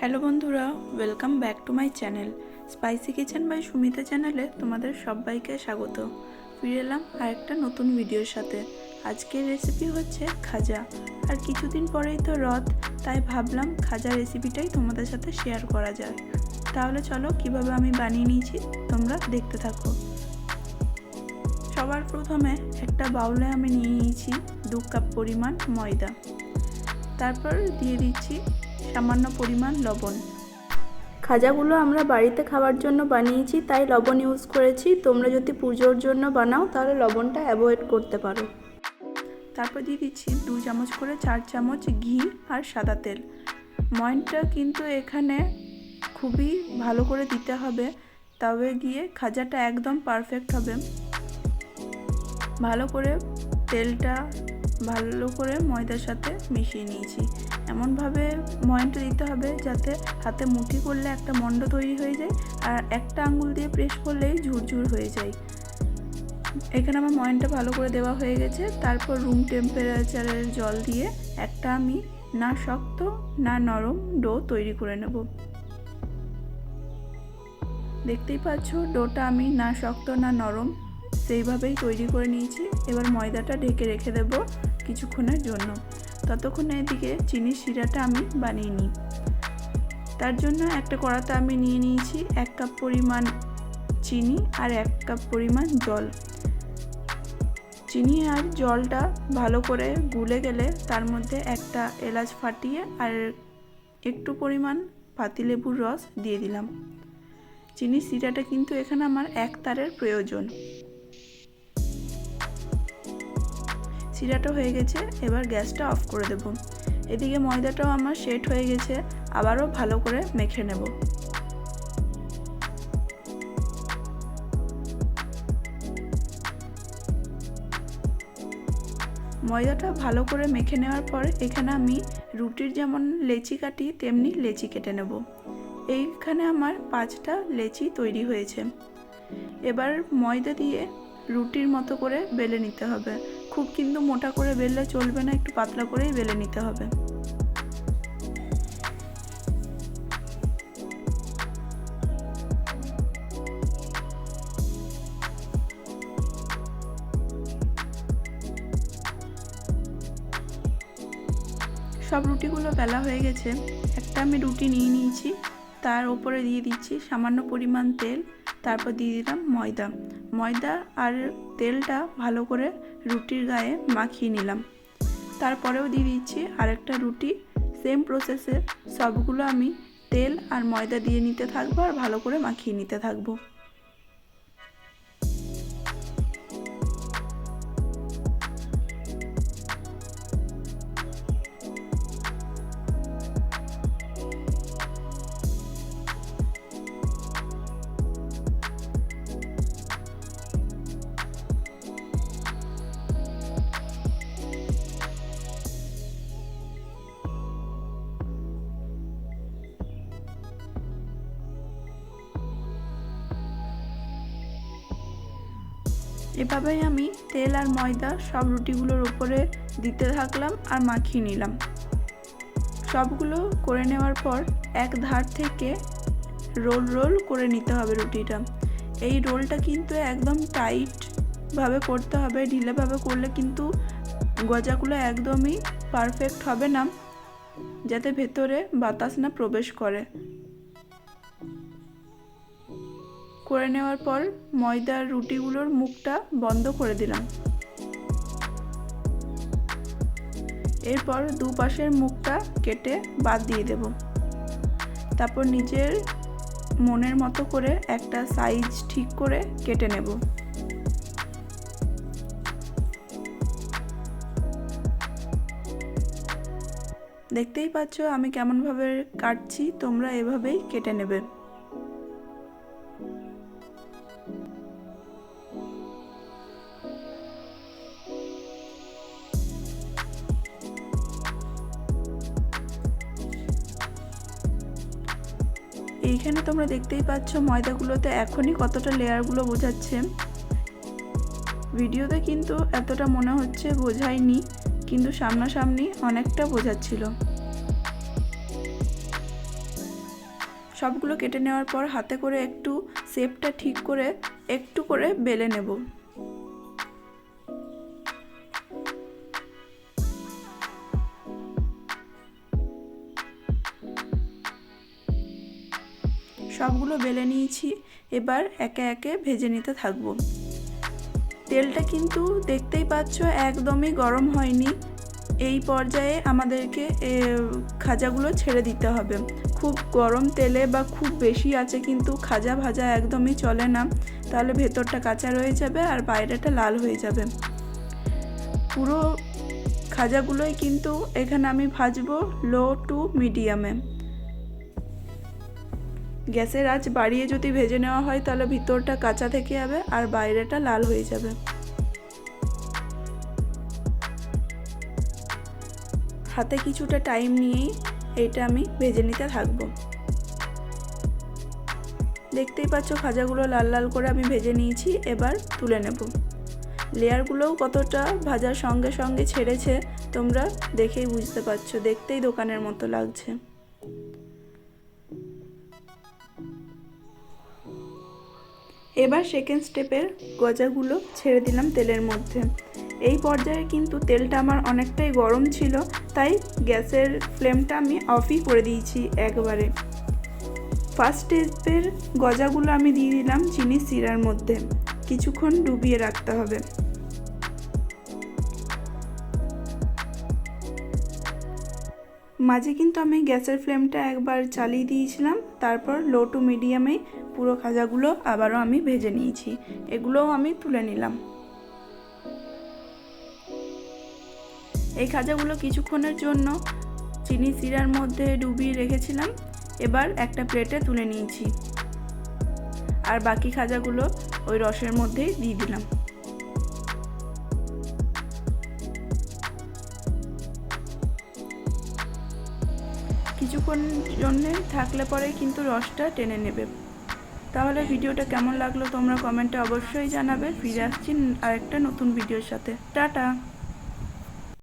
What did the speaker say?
Hello বন্ধুরা welcome back to my channel spicy kitchen by Sumita চ্যানেলে তোমাদের সবাইকে স্বাগত। ফিরে এলাম আর একটা নতুন ভিডিওর সাথে। আজকের রেসিপি হচ্ছে খাজা। আর কিছুদিন পরেই তো রথ, তাই ভাবলাম খাজা রেসিপিটাই তোমাদের সাথে শেয়ার করা যায় তাহলে চলো কীভাবে আমি বানিয়ে নিয়েছি, তোমরা দেখতে থাকো। সবার প্রথমে একটা বাউলে আমি নিয়ে নিয়েছি দু কাপ পরিমাণ ময়দা। তারপর দিয়ে দিচ্ছি সামান্য পরিমাণ লবণ। খাজাগুলো আমরা বাড়িতে খাওয়ার জন্য বানিয়েছি তাই লবণ ইউজ করেছি। তোমরা যদি পুজোর জন্য বানাও তাহলে লবণটা অ্যাভয়েড করতে পারো। তারপর দিয়ে দিচ্ছি দু চামচ করে চার চামচ ঘি আর সাদা তেল। ময়নটা কিন্তু এখানে খুবই ভালো করে দিতে হবে তবে গিয়ে খাজাটা একদম পারফেক্ট হবে। ভালো করে তেলটা ভালো করে ময়দার সাথে মিশিয়ে নিয়েছি। এমনভাবে ময়নটা দিতে হবে যাতে হাতে মুঠি করলে একটা মণ্ড তৈরি হয়ে যায় আর একটা আঙ্গুল দিয়ে প্রেস করলেই ঝুরঝুর হয়ে যায়। এখানে আমার ময়নটা ভালো করে দেওয়া হয়ে গেছে। তারপর রুম টেম্পারেচারের জল দিয়ে একটা আমি না শক্ত, না নরম ডো তৈরি করে নেব। দেখতেই পাচ্ছ ডোটা আমি না শক্ত, না নরম সেইভাবেই তৈরি করে নিয়েছি। এবার ময়দাটা ঢেকে রেখে দেব কিছুক্ষণের জন্য। ততক্ষণে এদিকে চিনির শিরাটা আমি বানিয়ে নিই। তার জন্য একটা কড়াতে আমি নিয়ে নিয়েছি এক কাপ পরিমাণ চিনি আর এক কাপ পরিমাণ জল। চিনি আর জলটা ভালো করে গুলে গেলে তার মধ্যে একটা এলাচ ফাটিয়ে আর একটু পরিমাণ পাতিলেবুর রস দিয়ে দিলাম। চিনির শিরাটা কিন্তু এখানে আমার এক তারের প্রয়োজন। শিরাটা হয়ে গেছে, এবার গ্যাসটা অফ করে দেব। এদিকে ময়দাটাও আমার সেট হয়ে গেছে, আবারও ভালো করে মেখে নেব। ময়দাটা ভালো করে মেখে নেওয়ার পর এখানে আমি রুটির যেমন লেচি কাটি, তেমনি লেচি কেটে নেব। এইখানে আমার পাঁচটা লেচি তৈরি হয়েছে। এবার ময়দা দিয়ে রুটির মতো করে বেলে নিতে হবে। খুব কিন্তু মোটা করে বেললে চলবে না, একটু পাতলা করেই বেলে নিতে হবে। সব রুটিগুলো বেলা হয়ে গেছে। একটা আমি রুটি নিয়ে নিয়েছি, তার ওপরে দিয়ে দিচ্ছি সামান্য পরিমাণ তেল। তারপর দিয়ে দিলাম ময়দা। ময়দা আর তেলটা ভালো করে রুটির গায়ে মাখিয়ে নিলাম। তারপরেও দিয়ে দিচ্ছি আরেকটা রুটি। সেম প্রসেসে সবগুলো আমি তেল আর ময়দা দিয়ে নিতে থাকব আর ভালো করে মাখিয়ে নিতে থাকব। এভাবেই আমি তেল আর ময়দা সব রুটিগুলোর উপরে দিতে থাকলাম আর মাখিয়ে নিলাম। সবগুলো করে নেওয়ার পর এক ধার থেকে রোল রোল করে নিতে হবে রুটিটা। এই রোলটা কিন্তু একদম টাইটভাবে করতে হবে ঢিলেভাবে করলে কিন্তু গজাগুলো একদমই পারফেক্ট হবে না, যাতে ভেতরে বাতাস না প্রবেশ করে। করে নেওয়ার পর ময়দার রুটিগুলোর মুখটা বন্ধ করে দিলাম। এরপর দুপাশের মুখটা কেটে বাদ দিয়ে দেব। তারপর নিজের মনের মতো করে একটা সাইজ ঠিক করে কেটে নেব। দেখতেই পাচ্ছ আমি কেমনভাবে কাটছি, তোমরা এভাবেই কেটে নেবে। এইখানে তোমরা দেখতেই পাচ্ছ ময়দাগুলোতে এখনই কতটা লেয়ারগুলো বোঝাচ্ছে। ভিডিওতে কিন্তু এতটা মনে হচ্ছে বোঝায়নি, কিন্তু সামনাসামনি অনেকটা বোঝাচ্ছিল। সবগুলো কেটে নেওয়ার পর হাতে করে একটু শেপটা ঠিক করে, একটু করে বেলে নেব। সবগুলো বেলে নিয়েছি। এবার একে একে ভেজে নিতে থাকব। তেলটা কিন্তু দেখতেই পাচ্ছ একদমই গরম হয়নি। এই পর্যায়ে আমাদেরকে খাজাগুলো ছেড়ে দিতে হবে। খুব গরম তেলে বা খুব বেশি আছে কিন্তু খাজা ভাজা একদমই চলে না। তাহলে ভেতরটা কাঁচা রয়ে যাবে আর বাইরেটা লাল হয়ে যাবে। পুরো খাজাগুলোই কিন্তু এখানে আমি ভাজবো লো টু মিডিয়ামে। গ্যাসের আঁচ বাড়িয়ে যদি ভেজে নেওয়া হয়, তাহলে ভিতরটা কাঁচা থেকে যাবে আর বাইরেটা লাল হয়ে যাবে। হাতে কিছুটা টাইম নিয়েই এটা আমি ভেজে নিতে থাকব। দেখতেই পাচ্ছ খাজাগুলো লাল লাল করে আমি ভেজে নিয়েছি, এবার তুলে নেব। লেয়ারগুলোও কতটা ভাজার সঙ্গে সঙ্গে ছেড়েছে, তোমরা দেখেই বুঝতে পারছ, দেখতেই দোকানের মতো লাগছে। এবার সেকেন্ড স্টেপের গজাগুলো ছেড়ে দিলাম তেলের মধ্যে। এই পর্যায়ে কিন্তু তেলটা আমার অনেকটাই গরম ছিল, তাই গ্যাসের ফ্লেমটা আমি অফই করে দিয়েছি একবারে। ফার্স্ট স্টেপের গজাগুলো আমি দিয়ে দিলাম চিনি সিরার মধ্যে। কিছুক্ষণ ডুবিয়ে রাখতে হবে। মাঝে কিন্তু আমি গ্যাসের ফ্লেমটা একবার চালিয়ে দিয়েছিলাম, তারপর লো টু মিডিয়ামে পুরো খাজাগুলো আবারও আমি ভেজে নিয়েছি, এগুলোও আমি তুলে নিলাম। এই খাজাগুলো কিছুক্ষণের জন্য চিনি সিরার মধ্যে ডুবিয়ে রেখেছিলাম, এবার একটা প্লেটে তুলে নিয়েছি। আর বাকি খাজাগুলো ওই রসের মধ্যেই দিয়ে দিলাম। কিছুক্ষণ জন্যে থাকলে পরে কিন্তু রসটা টেনে নেবে। তাহলে ভিডিওটা কেমন লাগল তোমরা কমেন্টে অবশ্যই জানাবে। ফিরে আসছি আরেকটা নতুন ভিডিওর সাথে। টাটা!